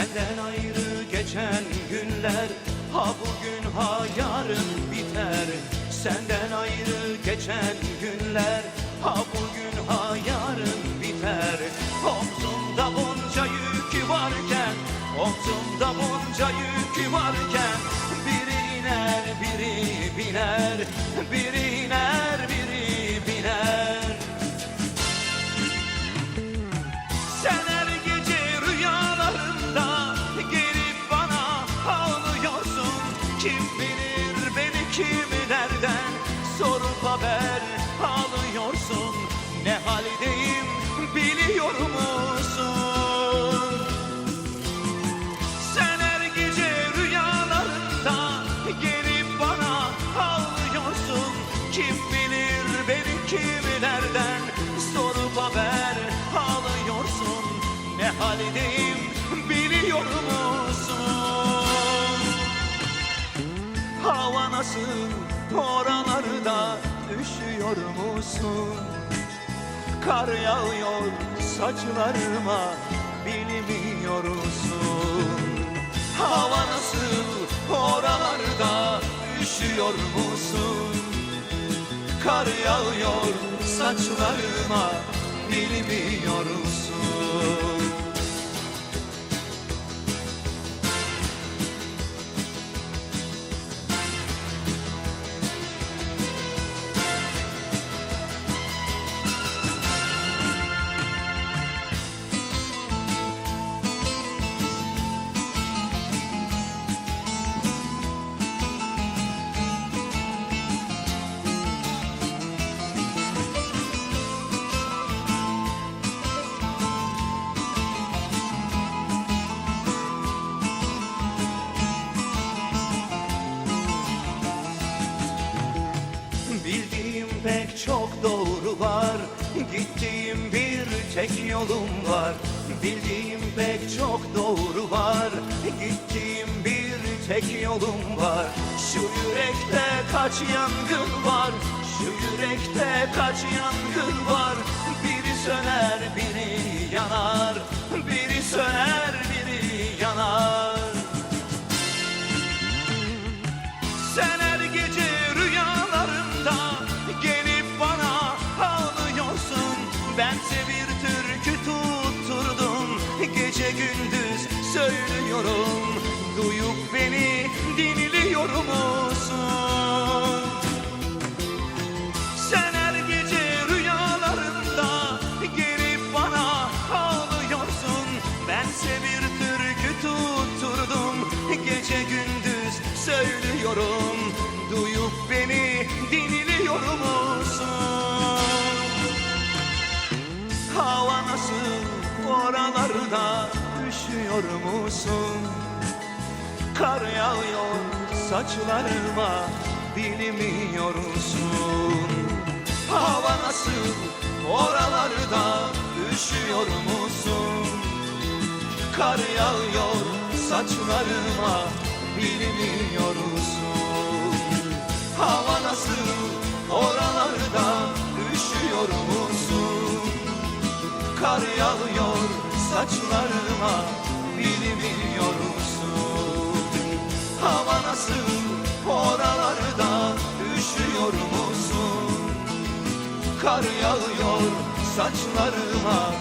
Senden ayrı geçen günler Ha bugün ha yarın biter. Senden ayrı geçen günler Ha bugün ha yarın biter. Omzumda bunca yükü varken Omzumda bunca yükü varken Biri iner biri biner Biri Ne haldeyim biliyor musun? Sen her gece rüyalarında gelip bana ağlıyorsun Kim bilir beni kimlerden sorup haber alıyorsun Ne haldeyim biliyor musun? Hava nasıl oralarda üşüyor musun? Kar yağıyor saçlarıma bilmiyor musun? Hava nasıl oralarda üşüyor musun? Kar yağıyor saçlarıma bilmiyor çok doğru var. Gittiğim bir tek yolum var. Bildiğim pek çok doğru var. Gittiğim bir tek yolum var. Şu yürekte kaç yangın var? Şu yürekte kaç yangın var? Biri söner söylüyorum Duyup beni dinliyor musun? Sen her gece rüyalarımda gelip bana ağlıyorsun Bense bir türkü tutturdum gece gündüz söylüyorum Duyup beni dinliyor musun? Hava nasıl oralarda üşüyor musun? Kar yağıyor saçlarıma bilmiyor musun? Hava nasıl oralarda üşüyor musun? Kar yağıyor saçlarıma bilmiyor musun? Hava nasıl oralarda üşüyor musun? Kar yağıyor saçlarıma bilmiyor musun? Hava nasıl oralarda üşüyor musun? Kar yağıyor saçlarıma